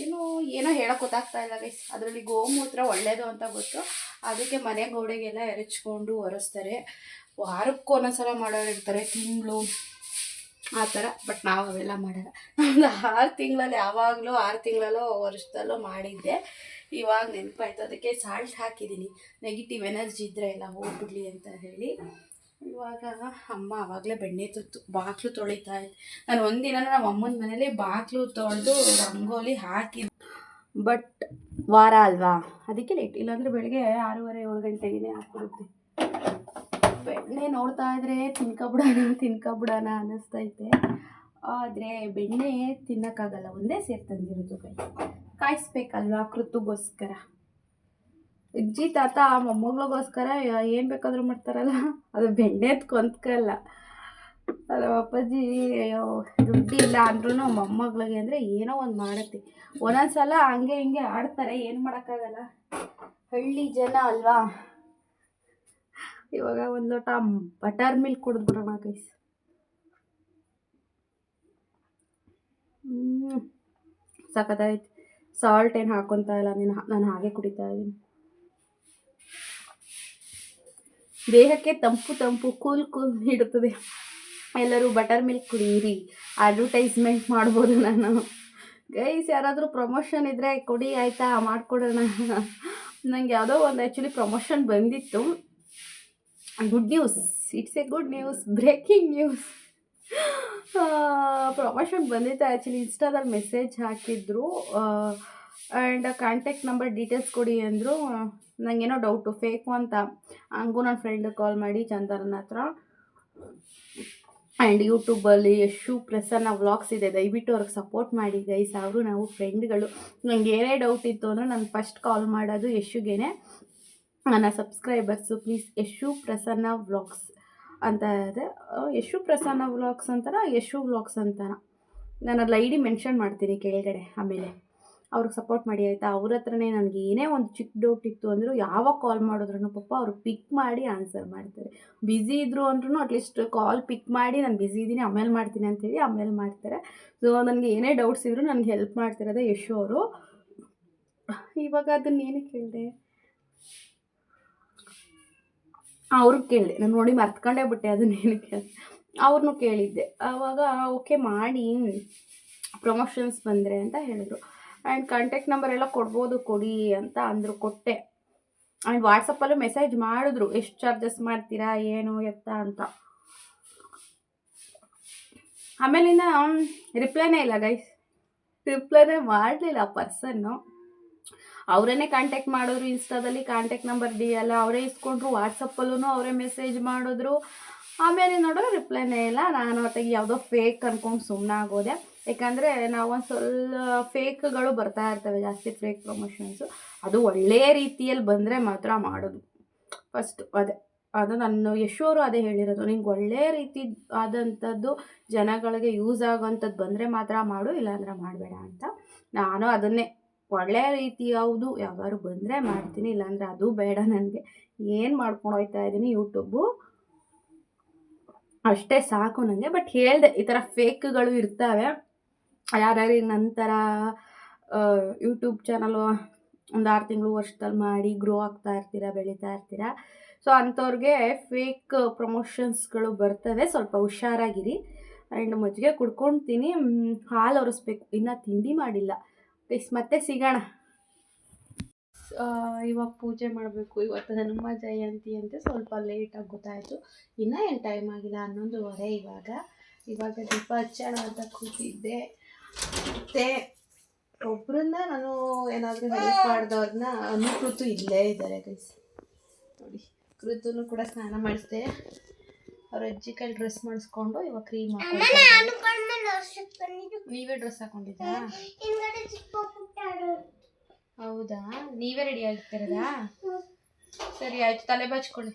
Speaker 1: ಏನು, ಏನೋ ಹೇಳಕ್ಕೆ ಗೊತ್ತಾಗ್ತಾ ಇಲ್ಲ ಗೈಸ್ ಅದರಲ್ಲಿ ಗೋಮೂತ್ರ ಒಳ್ಳೆಯದು ಅಂತ ಗೊತ್ತು. ಅದಕ್ಕೆ ಮನೆ ಗೋಡೆಗೆಲ್ಲ ಎರಚ್ಕೊಂಡು ಒರೆಸ್ತಾರೆ. ವಾರಕ್ಕೆ ಒಂದೊಂದ್ಸಲ ಮಾಡೋರು ಇರ್ತಾರೆ, ತಿಂಗಳು ಆ ಥರ. ಬಟ್ ನಾವು ಅವೆಲ್ಲ ಮಾಡಲ್ಲ. ಒಂದು ಆರು ತಿಂಗಳಲ್ಲಿ, ಯಾವಾಗಲೂ ಆರು ತಿಂಗಳಲ್ಲೋ ವರ್ಷದಲ್ಲೋ ಮಾಡಿದ್ದೆ. ಇವಾಗ ನೆನಪಾಯ್ತು. ಅದಕ್ಕೆ ಸಾಲ್ಟ್ ಹಾಕಿದ್ದೀನಿ. ನೆಗೆಟಿವ್ ಎನರ್ಜಿ ಇದ್ದರೆ ಎಲ್ಲ ಹೋಗ್ಬಿಡ್ಲಿ ಅಂತ ಹೇಳಿ. ಇವಾಗ ಅಮ್ಮ ಅವಾಗಲೇ ಬೆಣ್ಣೆ ತುತ್ತು ಬಾಗಿಲು ತೊಳಿತಾ ಇದ್ದೆ. ನಾನು ಒಂದಿನ ನಮ್ಮ ಅಮ್ಮನ ಮನೇಲಿ ಬಾಗಿಲು ತೊಳೆದು ರಂಗೋಲಿ ಹಾಕಿ. ಬಟ್ ವಾರ ಅಲ್ವಾ? ಅದಕ್ಕೆ ಲೇಟ್ ಇಲ್ಲಾಂದ್ರೆ ಬೆಳಗ್ಗೆ ಆರೂವರೆ, ಏಳು ಗಂಟೆಗೆ ಹಾಕ್ಬಿಡುತ್ತೆ ಬೆಣ್ಣೆ ನೋಡ್ತಾ ಇದ್ರೆ ತಿನ್ಕೊಬಿಡೋಣ ತಿನ್ಕೊಬಿಡೋಣ ಅನ್ನಿಸ್ತೈತೆ ಆದರೆ ಬೆಣ್ಣೆ ತಿನ್ನೋಕ್ಕಾಗಲ್ಲ. ಒಂದೇ ಸೇರಿ ತಂದಿರೋದು ಕಾಯಿಸ್ಬೇಕಲ್ವಾ ಕೃತುಗೋಸ್ಕರ? ಅಜ್ಜಿ, ತಾತ ಆ ಮೊಮ್ಮಗಳಿಗೋಸ್ಕರ ಏನು ಬೇಕಾದರೂ ಮಾಡ್ತಾರಲ್ಲ, ಅದು ಬೆಣ್ಣೆ ಕೊಂತ್ಕಲ್ಲ ಅದು ಅಪ್ಪಾಜಿ, ಅಯ್ಯೋ, ದುಡ್ಡಿಲ್ಲ ಅಂದ್ರೂ ಮೊಮ್ಮಗಳಿಗೆ ಅಂದರೆ ಏನೋ ಒಂದು ಮಾಡುತ್ತೆ. ಒಂದೊಂದು ಸಲ ಹಂಗೆ ಹಿಂಗೆ ಆಡ್ತಾರೆ, ಏನು ಮಾಡೋಕ್ಕಾಗಲ್ಲ. ಹಳ್ಳಿ ಜನ ಅಲ್ವಾ? ಇವಾಗ ಒಂದು ಲೋಟ ಬಟರ್ ಮಿಲ್ಕ್ ಕುಡಿದ್ಬಿಡೋಣ ಗೈಸ್ ಹ್ಞೂ ಸಾಲ್ಟ್ ಏನು ಹಾಕೊತಾ ಇಲ್ಲ, ನೀನು ನಾನು ಹಾಗೆ ಕುಡಿತಾ ಇದ್ದೀನಿ. ದೇಹಕ್ಕೆ ತಂಪು ತಂಪು ಕೂಲ್ ಕೂಲ್ ನೀಡುತ್ತದೆ. ಎಲ್ಲರೂ ಬಟರ್ ಮಿಲ್ಕ್ ಕುಡಿಯಿರಿ ಅಡ್ವರ್ಟೈಸ್ಮೆಂಟ್ ಮಾಡ್ಬೋದು ನಾನು. ಗೈಸ್ ಯಾರಾದರೂ ಪ್ರಮೋಷನ್ ಇದ್ದರೆ ಕೊಡಿ ಆಯಿತಾ? ಮಾಡಿಕೊಡೋಣ. ನನಗೆ ಯಾವುದೋ ಒಂದು ಆ್ಯಕ್ಚುಲಿ ಪ್ರಮೋಷನ್ ಬಂದಿತ್ತು. Good news it's a good news breaking news promotion ಬಂದಿತ್ತು. ಆ್ಯಕ್ಚುಲಿ ಇನ್ಸ್ಟಾದಲ್ಲಿ ಮೆಸೇಜ್ ಹಾಕಿದ್ರು. ಆ್ಯಂಡ್ ಕಾಂಟ್ಯಾಕ್ಟ್ ನಂಬರ್ ಡೀಟೇಲ್ಸ್ ಕೊಡಿ ಅಂದರು ನನಗೇನೋ ಡೌಟು ಫೇಕು ಅಂತ. ಹಂಗೂ ನನ್ನ ಫ್ರೆಂಡ್ ಕಾಲ್ ಮಾಡಿ ಚಂದನ ಹತ್ರ. ಆ್ಯಂಡ್ ಯೂಟ್ಯೂಬಲ್ಲಿ ಯಶು ಪ್ರಸನ್ನ ವ್ಲಾಗ್ಸ್ ಇದೆ. ದಯವಿಟ್ಟು ಅವ್ರಿಗೆ ಸಪೋರ್ಟ್ ಮಾಡಿ ಗೈಸ್ ಅವರು ನಾವು ಫ್ರೆಂಡ್ಗಳು ನನಗೆ ಏನೇ ಡೌಟ್ ಇತ್ತು ಅಂದರೆ ನಾನು ಫಸ್ಟ್ ಕಾಲ್ ಮಾಡೋದು ಯಶುಗೇನೆ. ನನ್ನ subscribers please Yashu Prasanna vlogs ಅಂತ ಇದೆ. ಯಶು ಪ್ರಸನ್ನ ವ್ಲಾಗ್ಸ್ ಅಂತಾರ, ಯಶು ವ್ಲಾಗ್ಸ್ ಅಂತಾರ. ನಾನು ಅಲ್ಲಿ ಐ ಡಿ ಮೆನ್ಷನ್ ಮಾಡ್ತೀನಿ ಕೆಳಗಡೆ, ಆಮೇಲೆ. ಅವ್ರಿಗೆ ಸಪೋರ್ಟ್ ಮಾಡಿ ಆಯಿತಾ? ಅವ್ರ ಹತ್ರನೇ ನನಗೆ ಏನೇ ಒಂದು ಚಿಕ್ಕ ಡೌಟ್ ಇತ್ತು ಅಂದರೂ ಯಾವಾಗ ಕಾಲ್ ಮಾಡಿದ್ರು ಪಾಪ ಅವರು ಪಿಕ್ ಮಾಡಿ ಆನ್ಸರ್ ಮಾಡ್ತಾರೆ. ಬ್ಯುಸಿ ಇದ್ದರು ಅಂದ್ರೂ ಅಟ್ಲೀಸ್ಟ್ ಕಾಲ್ ಪಿಕ್ ಮಾಡಿ ನಾನು ಬ್ಯುಸಿ ಇದ್ದೀನಿ ಆಮೇಲೆ ಮಾಡ್ತೀನಿ ಅಂತೇಳಿ ಆಮೇಲೆ ಮಾಡ್ತಾರೆ. ಸೊ ನನಗೆ ಏನೇ ಡೌಟ್ಸ್ ಇದ್ದರೂ ನನಗೆ ಹೆಲ್ಪ್ ಮಾಡ್ತಿರೋದೇ ಯಶೋ ಅವರು. ಇವಾಗ ಅದನ್ನ ಏನಕ್ಕೆ ಕೇಳಿದೆ? ಅವ್ರಿಗೆ ಕೇಳಿದೆ. ನಾನು ನೋಡಿ ಮರ್ತ್ಕೊಂಡೇ ಬಿಟ್ಟೆ ಅದನ್ನ ಏನಕ್ಕೆ ಅವ್ರನ್ನೂ ಕೇಳಿದ್ದೆ. ಆವಾಗ ಓಕೆ, ಮಾಡಿ. ಪ್ರಮೋಷನ್ಸ್ ಬಂದರೆ ಅಂತ ಹೇಳಿದ್ರು. ಆ್ಯಂಡ್ ಕಾಂಟ್ಯಾಕ್ಟ್ ನಂಬರ್ ಎಲ್ಲ ಕೊಡ್ಬೋದು, ಕೊಡಿ ಅಂತ ಅಂದರು ಕೊಟ್ಟೆ. ಆ್ಯಂಡ್ ವಾಟ್ಸಪ್ಪಲ್ಲೂ ಮೆಸೇಜ್ ಮಾಡಿದ್ರು, ಎಷ್ಟು ಚಾರ್ಜಸ್ ಮಾಡ್ತೀರಾ, ಏನು, ಎತ್ತ ಅಂತ. ಆಮೇಲಿಂದ ರಿಪ್ಲೈನೇ ಇಲ್ಲ ಗೈಸ್ ರಿಪ್ಲೈನೇ ಮಾಡಲಿಲ್ಲ ಪರ್ಸನ್ನು ಅವರನ್ನೇ ಕಾಂಟ್ಯಾಕ್ಟ್ ಮಾಡಿದ್ರು ಇನ್ಸ್ಟಾದಲ್ಲಿ ಕಾಂಟ್ಯಾಕ್ಟ್ ನಂಬರ್ ಡಿ ಎಲ್ಲ ಅವರೇ ಇಸ್ಕೊಂಡ್ರು ವಾಟ್ಸಪ್ಪಲ್ಲೂ ಅವರೇ ಮೆಸೇಜ್ ಮಾಡಿದ್ರು. ಆಮೇಲೆ ನೋಡೋ ರಿಪ್ಲೈನೇ ಇಲ್ಲ, ನಾನು ಹೊತ್ತಿಗೆ ಯಾವುದೋ ಫೇಕ್ ಅನ್ಕೊಂಡು ಸುಮ್ಮನೆ ಆಗೋದೆ ನಾವು ಒಂದು ಸ್ವಲ್ಪ ಫೇಕ್ಗಳು ಬರ್ತಾ ಇರ್ತವೆ, ಜಾಸ್ತಿ ಫೇಕ್ ಪ್ರಮೋಷನ್ಸು ಅದು ಒಳ್ಳೆಯ ರೀತಿಯಲ್ಲಿ ಬಂದರೆ ಮಾತ್ರ ಮಾಡೋದು. ಫಸ್ಟು ಅದೇ, ಅದು ನನ್ನ ಯಶೋರು ಅದೇ ಹೇಳಿರೋದು. ನಿಂಗೆ ಒಳ್ಳೆಯ ರೀತಿ ಆದಂಥದ್ದು ಜನಗಳಿಗೆ ಯೂಸ್ ಆಗೋವಂಥದ್ದು ಬಂದರೆ ಮಾತ್ರ ಮಾಡು, ಇಲ್ಲಾಂದ್ರೆ ಮಾಡಬೇಡ ಅಂತ. ನಾನು ಅದನ್ನೇ ಒಳ್ಳೆಯ ರೀತಿ ಯಾವುದು ಯಾವ್ದಾದ್ರು ಬಂದರೆ ಮಾಡ್ತೀನಿ, ಇಲ್ಲಾಂದರೆ ಅದು ಬೇಡ ನನಗೆ. ಏನು ಮಾಡ್ಕೊಂಡು ಹೋಗ್ತಾ ಇದ್ದೀನಿ ಯೂಟ್ಯೂಬು ಅಷ್ಟೇ ಸಾಕು ನನಗೆ ಬಟ್ ಹೇಳಿದೆ, ಈ ಥರ ಫೇಕ್ಗಳು ಇರ್ತವೆ. ಈಗ ನಂತರ ಯೂಟ್ಯೂಬ್ ಚಾನಲು ಒಂದು ಆರು ತಿಂಗಳು ವರ್ಷದಲ್ಲಿ ಮಾಡಿ ಗ್ರೋ ಆಗ್ತಾ ಇರ್ತೀರ, ಬೆಳೀತಾ ಇರ್ತೀರ? ಸೊ ಅಂಥವ್ರಿಗೆ ಫೇಕ್ ಪ್ರಮೋಷನ್ಸ್ಗಳು ಬರ್ತವೆ. ಸ್ವಲ್ಪ ಹುಷಾರಾಗಿರಿ. ಆ್ಯಂಡ್ ಮಜ್ಜಿಗೆ ಕುಡ್ಕೊಳ್ತೀನಿ ಹಾಲು ಒರೆಸ್ಬೇಕು. ಇನ್ನೂ ತಿಂಡಿ ಮಾಡಿಲ್ಲ. ಮತ್ತೆ ಸಿಗೋಣ. ಇವಾಗ ಪೂಜೆ ಮಾಡಬೇಕು. ಇವತ್ತು ಹನುಮ ಜಯಂತಿ ಅಂತ. ಸ್ವಲ್ಪ ಲೇಟಾಗಿ ಗೊತ್ತಾಯಿತು. ಇನ್ನೂ ಏನು ಟೈಮ್ ಆಗಿಲ್ಲ. ಹನ್ನೊಂದುವರೆ ಇವಾಗ. ಇವಾಗ ದೀಪ ಹಚ್ಚೋಣ ಅಂತ ಕೂತಿದ್ದೆ. ಮತ್ತು ಒಬ್ಬರನ್ನ ನಾನು ಏನಾದರೂ ಹೆಲ್ಪ್ ಮಾಡಿದವ್ರನ್ನ ಅನುಕೃತು ಇಲ್ಲೇ ಇದ್ದಾರೆ ಗೈಸ್ ನೋಡಿ ಕೃತೂ ಕೂಡ ಸ್ನಾನ ಮಾಡಿಸ್ದೆ. ಅವ್ರ ಅಜ್ಜಿ ಕೈ ಡ್ರೆಸ್ ಮಾಡಿಸ್ಕೊಂಡು ಇವಾಗ ಕ್ರೀಮ್ ನೀವೇ ಡ್ರೆಸ್ ಹಾಕೊಂಡಿದ್ದಾ ಹೌದಾ? ನೀವೇ ರೆಡಿ ಆಗಿರ್ತೀರದಾ? ಸರಿ ಆಯ್ತು ತಲೆ ಬಾಚ್ಕೊಳ್ಳಿ.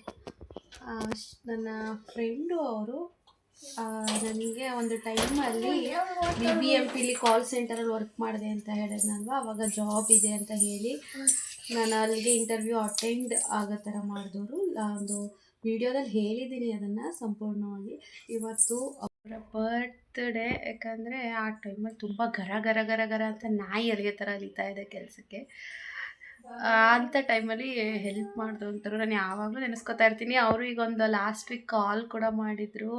Speaker 1: ನನ್ನ ಫ್ರೆಂಡು ಅವರು ನನಗೆ ಒಂದು ಟೈಮಲ್ಲಿ ಬಿ ಬಿ ಎಂ ಪಿಲಿ ಕಾಲ್ ಸೆಂಟರಲ್ಲಿ ವರ್ಕ್ ಮಾಡಿದೆ ಅಂತ ಹೇಳಿದ್ನಲ್ವ? ಅವಾಗ ಜಾಬ್ ಇದೆ ಅಂತ ಹೇಳಿ ನಾನು ಅಲ್ಲಿಗೆ ಇಂಟರ್ವ್ಯೂ ಅಟೆಂಡ್ ಆಗೋ ಥರ ಮಾಡಿದವರು ಒಂದು ವಿಡಿಯೋದಲ್ಲಿ ಹೇಳಿದ್ದೀನಿ ಅದನ್ನು ಸಂಪೂರ್ಣವಾಗಿ. ಇವತ್ತು ಅವರ ಬರ್ತ್ಡೇ ಯಾಕಂದರೆ ಆ ಟೈಮಲ್ಲಿ ತುಂಬ ಗರ ಗರ ಗರ ಗರ ಅಂತ ನಾಯಿ ಅಲ್ಲಿಗೆ ಥರ ಅಲಿತಾ ಇದೆ ಕೆಲಸಕ್ಕೆ. ಅಂಥ ಟೈಮಲ್ಲಿ ಹೆಲ್ಪ್ ಮಾಡಿದ್ರು ಅಂತಾರೆ ನಾನು ಯಾವಾಗಲೂ ನೆನೆಸ್ಕೊತಾ ಇರ್ತೀನಿ. ಅವರು ಈಗ ಒಂದು ಲಾಸ್ಟ್ ವೀಕ್ ಕಾಲ್ ಕೂಡ ಮಾಡಿದರು.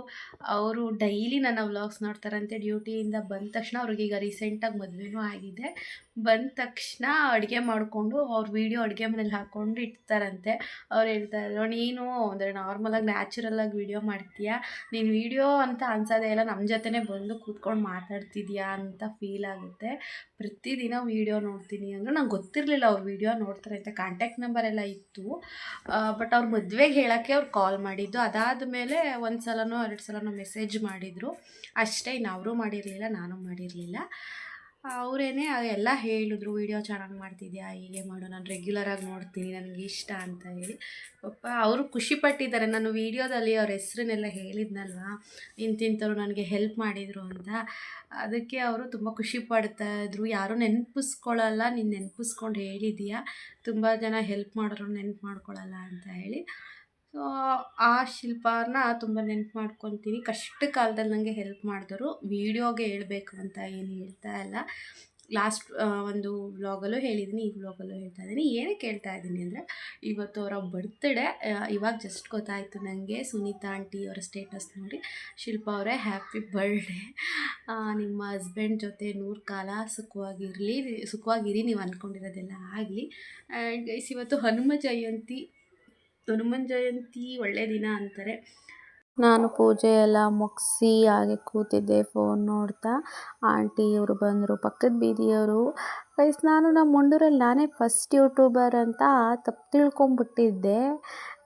Speaker 1: ಅವರು ಡೈಲಿ ನನ್ನ ವ್ಲಾಗ್ಸ್ ನೋಡ್ತಾರಂತೆ. ಡ್ಯೂಟಿಯಿಂದ ಬಂದ ತಕ್ಷಣ ಅವ್ರಿಗೆ ಈಗ ರೀಸೆಂಟಾಗಿ ಮದುವೆನೂ ಆಗಿದೆ. ಬಂದ ತಕ್ಷಣ ಅಡುಗೆ ಮಾಡಿಕೊಂಡು ಅವ್ರ ವೀಡಿಯೋ ಅಡುಗೆ ಮನೇಲಿ ಹಾಕ್ಕೊಂಡು ಇಡ್ತಾರಂತೆ. ಅವ್ರು ಹೇಳ್ತಾ ಇದ್ರು, ನೀನು ಅಂದರೆ ನಾರ್ಮಲಾಗಿ ನ್ಯಾಚುರಲಾಗಿ ವೀಡಿಯೋ ಮಾಡ್ತೀಯಾ? ನೀನು ವೀಡಿಯೋ ಅಂತ ಅನ್ಸೋದೇ ಇಲ್ಲ. ನಮ್ಮ ಜೊತೆನೇ ಬಂದು ಕೂತ್ಕೊಂಡು ಮಾತಾಡ್ತಿದ್ಯಾ? ಅಂತ ಫೀಲ್ ಆಗುತ್ತೆ. ಪ್ರತಿದಿನ ವೀಡಿಯೋ ನೋಡ್ತೀನಿ ಅಂದರೆ ನಂಗೆ ಗೊತ್ತಿರಲಿಲ್ಲ ಅವ್ರ ವೀಡಿಯೋ ನೋಡ್ತಾರೆ ಅಂತ ಕಾಂಟ್ಯಾಕ್ಟ್ ನಂಬರ್ ಎಲ್ಲ ಇತ್ತು. ಬಟ್ ಅವ್ರ ಮದುವೆಗೆ ಹೇಳೋಕ್ಕೆ ಅವ್ರು ಕಾಲ್ ಮಾಡಿದ್ದು. ಅದಾದ ಮೇಲೆ ಒಂದು ಸಲನೋ ಎರಡು ಸಲನೋ ಮೆಸೇಜ್ ಮಾಡಿದರು. ಅಷ್ಟೇ ಇನ್ನು ಅವರು ಮಾಡಿರಲಿಲ್ಲ, ನಾನು ಮಾಡಿರಲಿಲ್ಲ. ಅವರೇನೆ ಎಲ್ಲ ಹೇಳಿದ್ರು, ವೀಡಿಯೋ ಚೆನ್ನಾಗಿ ಮಾಡ್ತಿದ್ಯಾ? ಹೀಗೆ ಮಾಡು, ನಾನು ರೆಗ್ಯುಲರಾಗಿ ನೋಡ್ತೀನಿ, ನನಗೆ ಇಷ್ಟ ಅಂತ ಹೇಳಿ. ಪಾಪ ಅವರು ಖುಷಿಪಟ್ಟಿದ್ದಾರೆ ನಾನು ವೀಡಿಯೋದಲ್ಲಿ ಅವ್ರ ಹೆಸ್ರನ್ನೆಲ್ಲ ಹೇಳಿದ್ನಲ್ವಾ? ಇಂತಿಂಥವ್ರು ನನಗೆ ಹೆಲ್ಪ್ ಮಾಡಿದರು ಅಂತ. ಅದಕ್ಕೆ ಅವರು ತುಂಬ ಖುಷಿ ಪಡ್ತಾ ಇದ್ರು ಯಾರೂ ನೆನಪಿಸ್ಕೊಳ್ಳಲ್ಲ ನೀನು ನೆನಪಿಸ್ಕೊಂಡು ಹೇಳಿದೀಯಾ ತುಂಬ ಜನ ಹೆಲ್ಪ್ ಮಾಡೋರು ನೆನ್ಪು ಮಾಡ್ಕೊಳ್ಳಲ್ಲ ಅಂತ ಹೇಳಿ. ಸೊ, ಆ ಶಿಲ್ಪಾನ ತುಂಬ ನೆನ್ಪು ಮಾಡ್ಕೊತೀನಿ. ಕಷ್ಟ ಕಾಲದಲ್ಲಿ ನನಗೆ ಹೆಲ್ಪ್ ಮಾಡಿದವರು ವೀಡಿಯೋಗೆ ಹೇಳಬೇಕು ಅಂತ ಏನು ಹೇಳ್ತಾ ಇಲ್ಲ. ಲಾಸ್ಟ್ ಒಂದು ವ್ಲಾಗಲ್ಲೂ ಹೇಳಿದ್ದೀನಿ ಈ ವ್ಲಾಗಲ್ಲೂ ಹೇಳ್ತಾ ಇದ್ದೀನಿ ಏನಕ್ಕೆ ಹೇಳ್ತಾ ಇದ್ದೀನಿ ಅಂದರೆ, ಇವತ್ತು ಅವರ ಬರ್ತ್ಡೇ ಇವಾಗ ಜಸ್ಟ್ ಗೊತ್ತಾಯಿತು ನನಗೆ ಸುನೀತಾ ಆಂಟಿ ಅವರ ಸ್ಟೇಟಸ್ ನೋಡಿ, ಶಿಲ್ಪಾ ಅವರೇ ಹ್ಯಾಪಿ ಬರ್ಡೇ ನಿಮ್ಮ ಹಸ್ಬೆಂಡ್ ಜೊತೆ ನೂರು ಕಾಲ ಸುಖವಾಗಿರಲಿ, ಸುಖವಾಗಿರಿ ನೀವು ಅಂದ್ಕೊಂಡಿರೋದೆಲ್ಲ ಆಗಲಿ. ಆ್ಯಂಡ್ ಗೈಸ್ ಇವತ್ತು ಹನುಮ ಜಯಂತಿ ಹನುಮನ್ ಜಯಂತಿ ಒಳ್ಳೆಯ ದಿನ ಅಂತಾರೆ. ನಾನು ಪೂಜೆ ಎಲ್ಲ ಮುಗಿಸಿ ಹಾಗೆ ಕೂತಿದ್ದೆ ಫೋನ್ ನೋಡ್ತಾ. ಆಂಟಿ ಇವರು ಬಂದರು ಪಕ್ಕದ ಬೀದಿಯವರು ಗೈಸ್ ನಾನು ನಮ್ಮ ಮುಂಡೂರಲ್ಲಿ ನಾನೇ ಫಸ್ಟ್ ಯೂಟ್ಯೂಬರ್ ಅಂತ ತಪ್ಪು ತಿಳ್ಕೊಂಬಿಟ್ಟಿದ್ದೆ.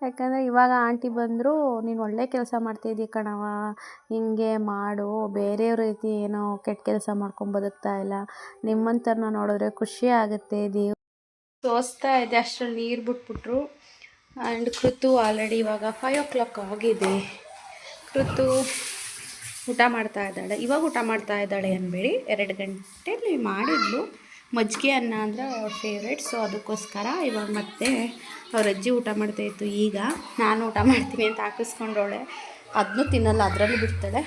Speaker 1: ಯಾಕಂದರೆ ಇವಾಗ ಆಂಟಿ ಬಂದರು ನೀನು ಒಳ್ಳೆ ಕೆಲಸ ಮಾಡ್ತಾಯಿದ್ದೀಯ ಕಣವ ಹಿಂಗೆ ಮಾಡು ಬೇರೆಯವ್ರ ರೀತಿ ಏನೋ ಕೆಟ್ಟ ಕೆಲಸ ಮಾಡ್ಕೊಂಡು ಬದುಕ್ತಾ ಇಲ್ಲ. ನಿಮ್ಮಂಥವ್ರನ್ನ ನೋಡಿದ್ರೆ ಖುಷಿ ಆಗುತ್ತೆ ದೇವ್ ಸೋಸ್ತಾ ಇದೆ ಅಷ್ಟರಲ್ಲಿ ನೀರು ಬಿಟ್ಬಿಟ್ರು. ಆ್ಯಂಡ್ ಕೃತು ಆಲ್ರೆಡಿ ಇವಾಗ ಫೈವ್ ಓ ಕ್ಲಾಕ್ ಆಗಿದೆ. ಕೃತು ಊಟ ಮಾಡ್ತಾ ಇದ್ದಾಳೆ. ಇವಾಗ ಊಟ ಮಾಡ್ತಾ ಇದ್ದಾಳೆ ಅನ್ಬೇಡಿ ಎರಡು ಗಂಟೆಲಿ ಮಾಡಿದ್ಲು. ಮಜ್ಜಿಗೆ ಅನ್ನ ಅಂದರೆ ಅವ್ರ ಫೇವ್ರೇಟ್ ಸೊ ಅದಕ್ಕೋಸ್ಕರ ಇವಾಗ ಮತ್ತೆ ಅವ್ರ ಅಜ್ಜಿ ಊಟ ಮಾಡ್ತಾ ಇತ್ತು. ಈಗ ನಾನು ಊಟ ಮಾಡ್ತೀನಿ ಅಂತ ಹಾಕಿಸ್ಕೊಂಡವಳೆ. ಅದನ್ನೂ ತಿನ್ನಲ್ಲ, ಅದರಲ್ಲಿ ಬಿಡ್ತಾಳೆ.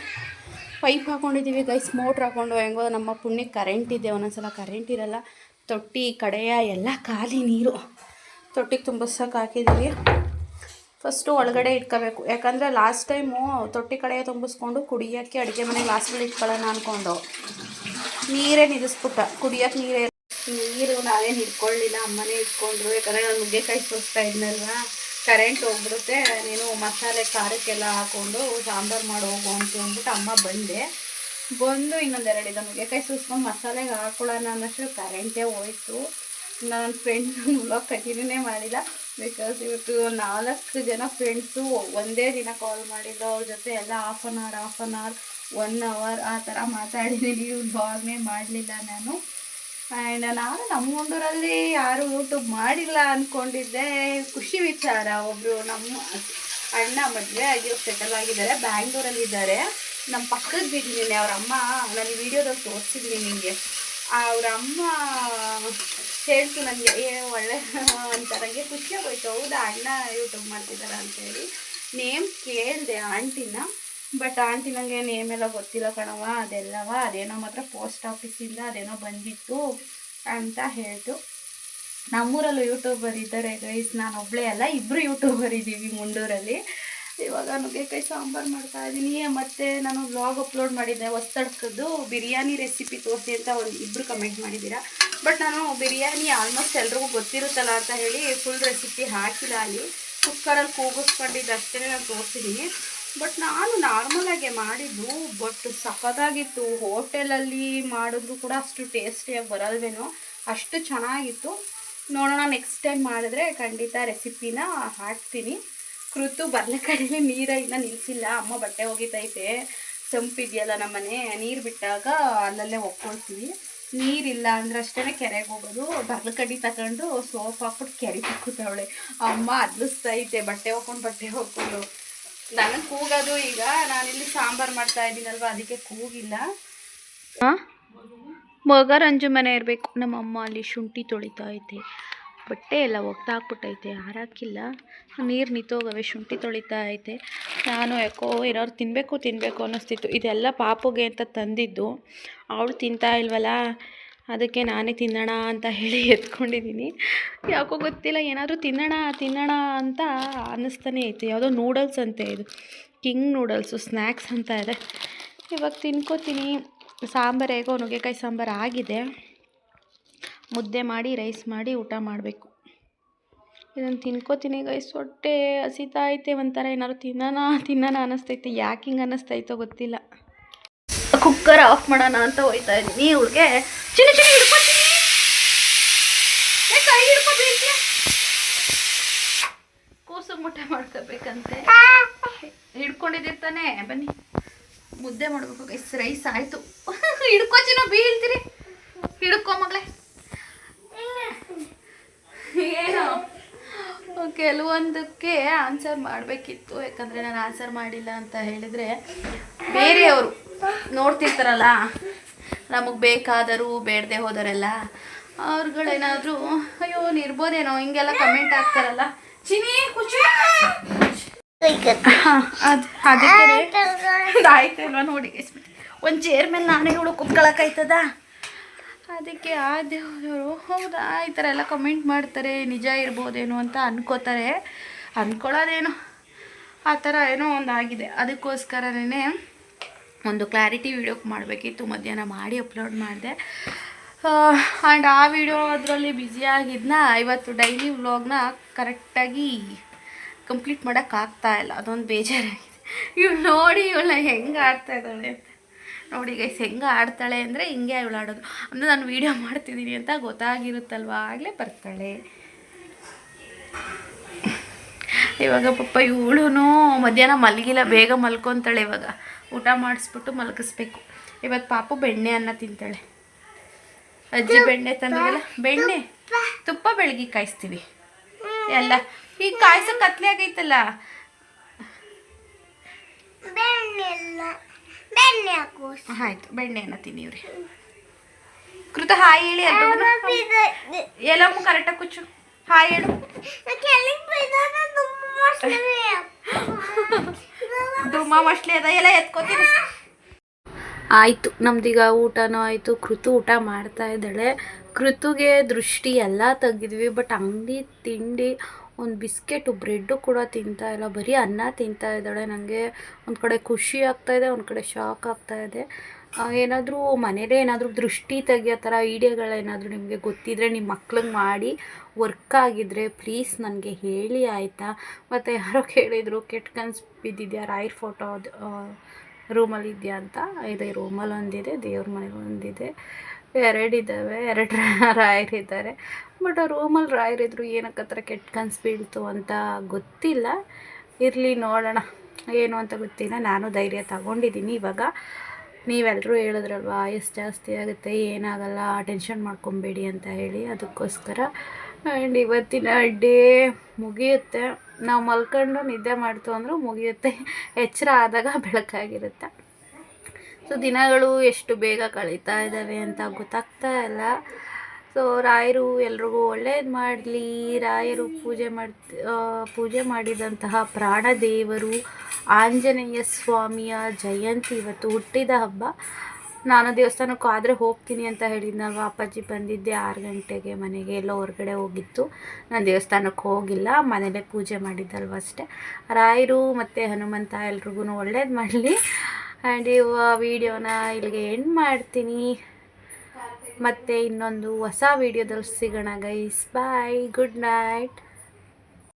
Speaker 1: ಪೈಪ್ ಹಾಕೊಂಡಿದ್ದೀವಿ ಗೈಸ್ ಮೋಟ್ರ್ ಹಾಕೊಂಡು ಹೆಂಗೋ ನಮ್ಮ ಪುಣ್ಯಕ್ಕೆ ಕರೆಂಟ್ ಇದೆ. ಒಂದೊಂದ್ಸಲ ಕರೆಂಟ್ ಇರಲ್ಲ. ತೊಟ್ಟಿ, ಕಡೆಯ ಎಲ್ಲ ಖಾಲಿ ನೀರು. ತೊಟ್ಟಿಗೆ ತುಂಬಿಸೋಕೆ ಹಾಕಿದ್ದೀವಿ. ಫಸ್ಟು ಒಳಗಡೆ ಇಟ್ಕೋಬೇಕು. ಯಾಕಂದರೆ ಲಾಸ್ಟ್ ಟೈಮು ತೊಟ್ಟಿ ಕಡೆ ತುಂಬಿಸ್ಕೊಂಡು ಕುಡಿಯೋಕ್ಕೆ ಅಡುಗೆ ಮನೆ ಗ್ಲಾಸ್ಗಳು ಇಟ್ಕೊಳ್ಳೋಣ ಅಂದ್ಕೊಂಡು ನೀರೇ ನಿಲ್ಲಿಸ್ಬಿಟ್ಟ. ಕುಡಿಯೋಕ್ಕೆ ನೀರೇ ನೀರು ನಾವೇನು ಇಟ್ಕೊಳ್ಳಿಲ್ಲ ಅಮ್ಮನೇ ಇಟ್ಕೊಂಡ್ರು ಯಾಕಂದರೆ ನಾನು ನುಗ್ಗೆಕಾಯಿ ಸೋಸ್ತಾ ಇದ್ನಲ್ವಾ? ಕರೆಂಟ್ ಹೋಗ್ಬಿಡುತ್ತೆ. ನೀನು ಮಸಾಲೆ, ಖಾರಕ್ಕೆಲ್ಲ ಹಾಕ್ಕೊಂಡು ಸಾಂಬಾರು ಮಾಡಿ, ಹೋಗು ಅಂತ ಅಂದ್ಬಿಟ್ಟು ಅಮ್ಮ ಬಂದೆ. ಬಂದು ಇನ್ನೊಂದೆರಡು ಇದು ನುಗ್ಗೆಕಾಯಿ ಸೂಸ್ಕೊಂಡು ಮಸಾಲೆಗೆ ಹಾಕೊಳ್ಳೋಣ ಅನ್ನೋಷ್ಟು ಕರೆಂಟೇ ಹೋಯ್ತು. ನನ್ನ ಫ್ರೆಂಡ್ಸ್ ಬ್ಲಾಗ್ ಕಂಟಿನ್ಯೂನೇ ಮಾಡಿಲ್ಲ. ಬಿಕಾಸ್ ಇವತ್ತು ನಾಲ್ಕು ಜನ ಫ್ರೆಂಡ್ಸು ಒಂದೇ ದಿನ ಕಾಲ್ ಮಾಡಿದ್ರು. ಅವ್ರ ಜೊತೆ ಎಲ್ಲ half an hour half an hour one hour ಆ ಥರ ಮಾತಾಡಿದ್ದೀನಿ. ಬ್ಲಾಗ್ನೇ ಮಾಡಲಿಲ್ಲ ನಾನು. ಆ್ಯಂಡ್ ನಾನು ನಮ್ಮ ಊರಲ್ಲಿ ಯಾರು ಯೂಟ್ಯೂಬ್ ಮಾಡಿಲ್ಲ ಅಂದ್ಕೊಂಡಿದ್ದೆ ಖುಷಿ ವಿಚಾರ ಒಬ್ಬರು ನಮ್ಮ ಅಣ್ಣ ಮದುವೆ ಆಗಿ ಸೆಟಲ್ ಆಗಿದ್ದಾರೆ. ಬ್ಯಾಂಗ್ಳೂರಲ್ಲಿದ್ದಾರೆ ನಮ್ಮ ಪಕ್ಕದ ಬಿದ್ದೀನಿ ಅವ್ರ ಅಮ್ಮ ನಾನು ವಿಡಿಯೋದಲ್ಲಿ ತೋರಿಸಿದ್ದೀನಿ ನಿಮಗೆ ಅವ್ರ ಅಮ್ಮ ಹೇಳ್ತು ನನಗೆ ಏ, ಒಳ್ಳೆ ಅಂತಾರಂಗೆ ಖುಷಿಯಾಗೋಯ್ತು ಹೌದಾ, ಅಣ್ಣ ಯೂಟ್ಯೂಬ್ ಮಾಡ್ತಿದ್ದಾರ ಅಂತೇಳಿ ನೇಮ್ ಕೇಳಿದೆ ಆಂಟಿನ, ಬಟ್ ಆಂಟಿ ನನಗೆ ನೇಮ್ ಎಲ್ಲ ಗೊತ್ತಿಲ್ಲ ಕಣವ ಅದೆಲ್ಲವ, ಅದೇನೋ ಮಾತ್ರ ಪೋಸ್ಟ್ ಆಫೀಸಿಂದ ಅದೇನೋ ಬಂದಿತ್ತು ಅಂತ ಹೇಳ್ತು. ನಮ್ಮೂರಲ್ಲೂ ಯೂಟ್ಯೂಬರ್ ಇದ್ದಾರೆ ಗೈಸ್ ನಾನು ಒಬ್ಬಳೇ ಅಲ್ಲ ಇಬ್ಬರು ಯೂಟ್ಯೂಬರ್ ಇದ್ದೀವಿ ಮುಂಡೂರಲ್ಲಿ. ಇವಾಗ ನುಗ್ಗೆಕಾಯಿ ಸಾಂಬಾರು ಮಾಡ್ತಾ ಇದ್ದೀನಿ ಮತ್ತು ನಾನು ವ್ಲಾಗ್ ಅಪ್ಲೋಡ್ ಮಾಡಿದ್ದೆ ಹೊಸ್ತಡ್ಕದ್ದು ಬಿರಿಯಾನಿ ರೆಸಿಪಿ ತೋರಿಸಿ ಅಂತ ಒಂದು ಇಬ್ಬರು ಕಮೆಂಟ್ ಮಾಡಿದ್ದೀರಾ. ಬಟ್ ನಾನು ಬಿರಿಯಾನಿ ಆಲ್ಮೋಸ್ಟ್ ಎಲ್ರಿಗೂ ಗೊತ್ತಿರುತ್ತಲ್ಲ ಅಂತ ಹೇಳಿ ಫುಲ್ ರೆಸಿಪಿ ಹಾಕಿಲ್ಲ ಅಲ್ಲಿ. ಕುಕ್ಕರಲ್ಲಿ ಕೂಗಿಸ್ಕೊಂಡಿದ್ದು ಅಷ್ಟೇ ನಾನು ತೋರಿಸಿದ್ದೀನಿ ಬಟ್ ನಾನು ನಾರ್ಮಲಾಗೆ ಮಾಡಿದ್ದು ಬಟ್ ಸಖತ್ತಾಗಿತ್ತು. ಹೋಟೆಲಲ್ಲಿ ಮಾಡಿದ್ರು ಕೂಡ ಅಷ್ಟು ಟೇಸ್ಟಿಯಾಗಿ ಬರಲ್ವೇನೋ, ಅಷ್ಟು ಚೆನ್ನಾಗಿತ್ತು. ನೋಡೋಣ ನೆಕ್ಸ್ಟ್ ಟೈಮ್ ಮಾಡಿದ್ರೆ ಖಂಡಿತ ರೆಸಿಪಿನ ಹಾಕ್ತೀನಿ. ಕೃತು ಬದನೆಕಾಯಲ್ಲಿ ನೀರ ಇನ್ನೂ ನಿಲ್ಲಿಸಿಲ್ಲ ಅಮ್ಮ ಬಟ್ಟೆ ಒಗಿತೈತೆ. ಸಂಪಿದೆಯಲ್ಲ ನಮ್ಮನೆ. ನೀರು ಬಿಟ್ಟಾಗ ಅಲ್ಲಲ್ಲೇ ಒಕ್ಕೊಳ್ತೀವಿ ನೀರಿಲ್ಲ ಅಂದ್ರೆ ಅಷ್ಟೇ ಕೆರೆಗೆ ಹೋಗೋದು. ಬರ್ಲಕಡ್ಡಿ ತಗೊಂಡು ಸೋಪ್ ಹಾಕ್ಬಿಟ್ಟು ಕೆರೆ ತಕ್ಕೊತಾವಳೆ ಅಮ್ಮ ಅದ್ಲಿಸ್ತೈತೆ. ಬಟ್ಟೆ ಹೋಗ್ಕೊಂಡು ಬಟ್ಟೆ ಹೋಗ್ಕೊಂಡು ನನಗೆ ಕೂಗೋದು ಈಗ. ನಾನಿಲ್ಲಿ ಸಾಂಬಾರು ಮಾಡ್ತಾ ಇದ್ದೀನಲ್ವ? ಅದಕ್ಕೆ ಕೂಗಿಲ್ಲ. ಮಗ ರಂಜು ಮನೆ ಇರಬೇಕು. ನಮ್ಮ ಅಮ್ಮ ಅಲ್ಲಿ ಶುಂಠಿ ತೊಳಿತಾ ಐತೆ. ಬಟ್ಟೆ ಎಲ್ಲ ಒಗ್ದು ಹಾಕ್ಬಿಟ್ಟೈತೆ ಹಾರಾಕಿಲ್ಲ. ನೀರು ನಿಂತೋಗವೆ ಶುಂಠಿ ತೊಳಿತಾ ಐತೆ. ನಾನು ಯಾಕೋ ಇರೋರು ತಿನ್ನಬೇಕು ತಿನ್ನಬೇಕು ಅನ್ನಿಸ್ತಿತ್ತು. ಇದೆಲ್ಲ ಪಾಪುಗೆ ಅಂತ ತಂದಿದ್ದು. ಅವಳು ತಿಂತಾ ಇಲ್ವಲ್ಲ, ಅದಕ್ಕೆ ನಾನೇ ತಿನ್ನೋಣ ಅಂತ ಹೇಳಿ ಎತ್ಕೊಂಡಿದ್ದೀನಿ. ಯಾಕೋ ಗೊತ್ತಿಲ್ಲ, ಏನಾದರೂ ತಿನ್ನೋಣ ತಿನ್ನೋಣ ಅಂತ ಅನ್ನಿಸ್ತಾನೆ ಐತೆ. ಯಾವುದೋ ನೂಡಲ್ಸ್ ಅಂತೆ ಇದು. ಕಿಂಗ್ ನೂಡಲ್ಸು ಸ್ನ್ಯಾಕ್ಸ್ ಅಂತ ಇದೆ. ಇವಾಗ ತಿನ್ಕೋತೀನಿ. ಸಾಂಬಾರು ಹೇಗೋ, ನುಗ್ಗೆಕಾಯಿ ಸಾಂಬಾರು ಆಗಿದೆ. ಮುದ್ದೆ ಮಾಡಿ ರೈಸ್ ಮಾಡಿ ಊಟ ಮಾಡಬೇಕು. ಇದನ್ನು ತಿನ್ಕೋತೀನಿ ಗೈಸ್ ಹೊಟ್ಟೆ ಹಸಿತಾ ಐತೆ ಒಂಥರ ಏನಾದ್ರು ತಿನ್ನೋಣ ತಿನ್ನೋಣ ಅನ್ನಿಸ್ತೈತೆ ಯಾಕೆ ಹಿಂಗೆ ಅನ್ನಿಸ್ತೈತೋ ಗೊತ್ತಿಲ್ಲ. ಕುಕ್ಕರ್ ಆಫ್ ಮಾಡೋಣ ಅಂತ ಹೋಯ್ತಾ ಇದ್ದೀನಿ. ಇವಳಿಗೆ ಚಿನ್ನ ಚಿನ್ನ ಹಿಡ್ಕೊತೀನಿ? ಕೂಸು ಮುಟ್ಟೆ ಮಾಡ್ಕೋಬೇಕಂತೆ. ಹಿಡ್ಕೊಂಡಿದ್ದೆ ತಾನೇ. ಬನ್ನಿ. ಮುದ್ದೆ ಮಾಡ್ಬೇಕು ಗೈಸ್ ರೈಸ್ ಆಯಿತು. ಹಿಡ್ಕೋ ಚಿನ್ನ, ಬೀಳ್ತೀರಿ. ಹಿಡ್ಕೊ ಮಗಳೇ. ಏನು. ಕೆಲವೊಂದಕ್ಕೆ ಆನ್ಸರ್ ಮಾಡಬೇಕಿತ್ತು ಯಾಕಂದರೆ ನಾನು ಆನ್ಸರ್ ಮಾಡಿಲ್ಲ ಅಂತ ಹೇಳಿದರೆ ಬೇರೆಯವರು ನೋಡ್ತಿರ್ತಾರಲ್ಲ ನಮಗೆ ಬೇಕಾದರೂ ಬೇಡದೆ ಹೋದರೆಲ್ಲ ಅವ್ರುಗಳೇನಾದರೂ ಅಯ್ಯೋ ನಿರ್ಬೋದೇನೋ ಹಿಂಗೆಲ್ಲ ಕಮೆಂಟ್ ಹಾಕ್ತಾರಲ್ಲ. ಚಿನಿ ಕುಚು. ಅದು ಅದಕ್ಕೆ ಆಯ್ತಲ್ವ? ನೋಡಿ ಒಂದು ಚೇರ್ ಮೇಲೆ ನಾನೇ ಇವಳು ಕುತ್ಕೊಳಕ್ಕಾಯ್ತದ ಅದಕ್ಕೆ ಆ ದೇವರು, ಹೌದಾ? ಈ ಥರ ಎಲ್ಲ ಕಮೆಂಟ್ ಮಾಡ್ತಾರೆ, ನಿಜ ಇರ್ಬೋದೇನೋ ಅಂತ ಅಂದ್ಕೋತಾರೆ ಅಂದ್ಕೊಳ್ಳೋದೇನೋ ಆ ಥರ ಏನೋ ಒಂದು ಆಗಿದೆ. ಅದಕ್ಕೋಸ್ಕರನೇ ಒಂದು ಕ್ಲಾರಿಟಿ ವಿಡಿಯೋ ಮಾಡಬೇಕಿತ್ತು. ಮಧ್ಯಾಹ್ನ ಮಾಡಿ ಅಪ್ಲೋಡ್ ಮಾಡಿದೆ. ಆ್ಯಂಡ್ ಆ ವಿಡಿಯೋ ಅದರಲ್ಲಿ ಬ್ಯುಸಿಯಾಗಿದ್ನ ಇವತ್ತು ಡೈಲಿ ವ್ಲಾಗ್ನ ಕರೆಕ್ಟಾಗಿ ಕಂಪ್ಲೀಟ್ ಮಾಡೋಕ್ಕಾಗ್ತಾ ಇಲ್ಲ. ಅದೊಂದು ಬೇಜಾರಾಗಿದೆ. ಇವ್ಳು ನೋಡಿ, ಇವಳನ್ನ ಹೆಂಗೆ ಆಡ್ತಾ ಇದ್ದಾಳೆ ನೋಡಿ ಗೈಸ್ ಹೆಂಗೆ ಆಡ್ತಾಳೆ ಅಂದರೆ ಹಿಂಗೆ ಇವಳು ಆಡೋದು ಅಂದರೆ ನಾನು ವೀಡಿಯೋ ಮಾಡ್ತಿದ್ದೀನಿ ಅಂತ ಗೊತ್ತಾಗಿರುತ್ತಲ್ವ? ಆಗಲೇ ಬರ್ತಾಳೆ. ಇವಾಗ ಪಪ್ಪ ಇವಳು ಮಧ್ಯಾಹ್ನ ಮಲಗಿಲ್ಲ, ಬೇಗ ಮಲ್ಕೊತಾಳೆ ಇವಾಗ. ಊಟ ಮಾಡಿಸ್ಬಿಟ್ಟು ಮಲಗಿಸ್ಬೇಕು. ಇವತ್ತು ಪಾಪು ಬೆಣ್ಣೆ ಅನ್ನ ತಿಂತಾಳೆ. ಅಜ್ಜಿ ಬೆಣ್ಣೆ ತಂದಿಲ್ಲ ಬೆಣ್ಣೆ. ತುಪ್ಪ ಬೆಳಗ್ಗೆ ಕಾಯಿಸ್ತೀವಿ. ಎಲ್ಲ. ಈಗ ಕಾಯಿಸೋ ಕತ್ಲೆ ಆಗೈತಲ್ಲ. ಆಯ್ತು ಬೆಣ್ಣೆನ ತಿನ್ನಿವ್ರಿ. ಕೃತ ಹಾಯ್ ಹೇಳಿ ಎಲ್ಲಮ್ಮ ಕರೆಕ್ಟಾಗಿ ಕುಚ್ಚು ಹಾಯ್ ಹೇಳು. ದುಮ್ಮ ಮಸ್ಲಿ ಅದ ಎಲ್ಲ ಎತ್ಕೋತೀನಿ. ಆಯಿತು ನಮ್ದೀಗ ಊಟನೂ ಆಯಿತು. ಕೃತು ಊಟ ಮಾಡ್ತಾ ಇದ್ದಾಳೆ. ಕೃತುಗೆ ದೃಷ್ಟಿ ಎಲ್ಲ ತೆಗೆದ್ವಿ ಬಟ್ ಅಂಗಡಿ ತಿಂಡಿ ಒಂದು ಬಿಸ್ಕೆಟು ಬ್ರೆಡ್ಡು ಕೂಡ ತಿಂತಾ ಇಲ್ಲ. ಬರೀ ಅನ್ನ ತಿಂತಾ ಇದ್ದಾಳೆ. ನನಗೆ ಒಂದು ಕಡೆ ಖುಷಿ ಆಗ್ತಾ ಇದೆ, ಒಂದು ಕಡೆ ಶಾಕ್ ಆಗ್ತಾ ಇದೆ. ಏನಾದರೂ ಮನೇಲೇ ಏನಾದರೂ ದೃಷ್ಟಿ ತೆಗಿಯೋ ಥರ ಐಡಿಯಾಗಳೇನಾದರೂ ನಿಮಗೆ ಗೊತ್ತಿದ್ದರೆ ನಿಮ್ಮ ಮಕ್ಳಿಗೆ ಮಾಡಿ ವರ್ಕ್ ಆಗಿದ್ದರೆ ಪ್ಲೀಸ್ ನನಗೆ ಹೇಳಿ, ಆಯಿತಾ? ಮತ್ತು ಯಾರೋ ಕೇಳಿದರು, ಕೆಟ್ಟ ಕನ್ಸು ಬಿದ್ದಿದ್ಯಾ? ರಾಯರ್ ಫೋಟೋ ಅದು ರೂಮಲ್ಲಿ ಇದೆಯಾ ಅಂತ? ಇದೆ ರೂಮಲ್ಲಿ ಒಂದಿದೆ ದೇವ್ರ ಮನೆಗೆ ಒಂದಿದೆ. ಎರಡಿದ್ದಾವೆ ಎರಡು ರಾಯರಿದ್ದಾರೆ ಬಟ್ ಆ ರೂಮಲ್ಲಿ ರಾಯರಿದ್ರು ಏನಕ್ಕೆ ಹತ್ರ ಕೆಟ್ಟು ಕನ್ಸು ಬೀಳ್ತು ಅಂತ ಗೊತ್ತಿಲ್ಲ. ಇರಲಿ ನೋಡೋಣ, ಏನು ಅಂತ ಗೊತ್ತಿಲ್ಲ. ನಾನು ಧೈರ್ಯ ತಗೊಂಡಿದ್ದೀನಿ ಇವಾಗ. ನೀವೆಲ್ಲರೂ ಹೇಳಿದ್ರಲ್ವ ಆಯಸ್ ಜಾಸ್ತಿ ಆಗುತ್ತೆ, ಏನಾಗಲ್ಲ, ಟೆನ್ಷನ್ ಮಾಡ್ಕೊಬೇಡಿ ಅಂತ ಹೇಳಿ ಅದಕ್ಕೋಸ್ಕರ. ಆ್ಯಂಡ್ ಇವತ್ತಿನ ಡೇ ಮುಗಿಯುತ್ತೆ. ನಾವು ಮಲ್ಕೊಂಡು ನಿದ್ದೆ ಮಾಡ್ತು ಅಂದರೂ ಮುಗಿಯುತ್ತೆ. ಎಚ್ಚರ ಆದಾಗ ಬೆಳಕಾಗಿರುತ್ತೆ. ಸೊ ದಿನಗಳು ಎಷ್ಟು ಬೇಗ ಕಳೀತಾ ಇದ್ದಾವೆ ಅಂತ ಗೊತ್ತಾಗ್ತಾ ಇಲ್ಲ. ಸೊ ರಾಯರು ಎಲ್ರಿಗೂ ಒಳ್ಳೇದು ಮಾಡಲಿ. ರಾಯರು ಪೂಜೆ ಮಾಡ್ ಪೂಜೆ ಮಾಡಿದಂತಹ ಪ್ರಾಣದೇವರು ಆಂಜನೇಯ ಸ್ವಾಮಿಯ ಜಯಂತಿ ಇವತ್ತು ಹುಟ್ಟಿದ ಹಬ್ಬ. ನಾನು ದೇವಸ್ಥಾನಕ್ಕೂ ಆದರೆ ಹೋಗ್ತೀನಿ ಅಂತ ಹೇಳಿದ್ನಲ್ವ ಅಪ್ಪಾಜಿ ಬಂದಿದ್ದೆ ಆರು ಗಂಟೆಗೆ ಮನೆಗೆ, ಎಲ್ಲ ಹೊರಗಡೆ ಹೋಗಿತ್ತು. ನಾನು ದೇವಸ್ಥಾನಕ್ಕೆ ಹೋಗಿಲ್ಲ, ಮನೇಲೇ ಪೂಜೆ ಮಾಡಿದ್ದಲ್ವ ಅಷ್ಟೇ ರಾಯರು ಮತ್ತು ಹನುಮಂತ ಎಲ್ರಿಗೂ ಒಳ್ಳೇದು ಮಾಡಲಿ. ಆ್ಯಂಡ್ ಇವ ವೀಡಿಯೋನ ಇಲ್ಲಿಗೆ ಎಂಡ್ ಮಾಡ್ತೀನಿ. ಮತ್ತು ಇನ್ನೊಂದು ಹೊಸ ವೀಡಿಯೋದಲ್ಲಿ ಸಿಗೋಣ ಗೈಸ್ ಬಾಯ್ ಗುಡ್ ನೈಟ್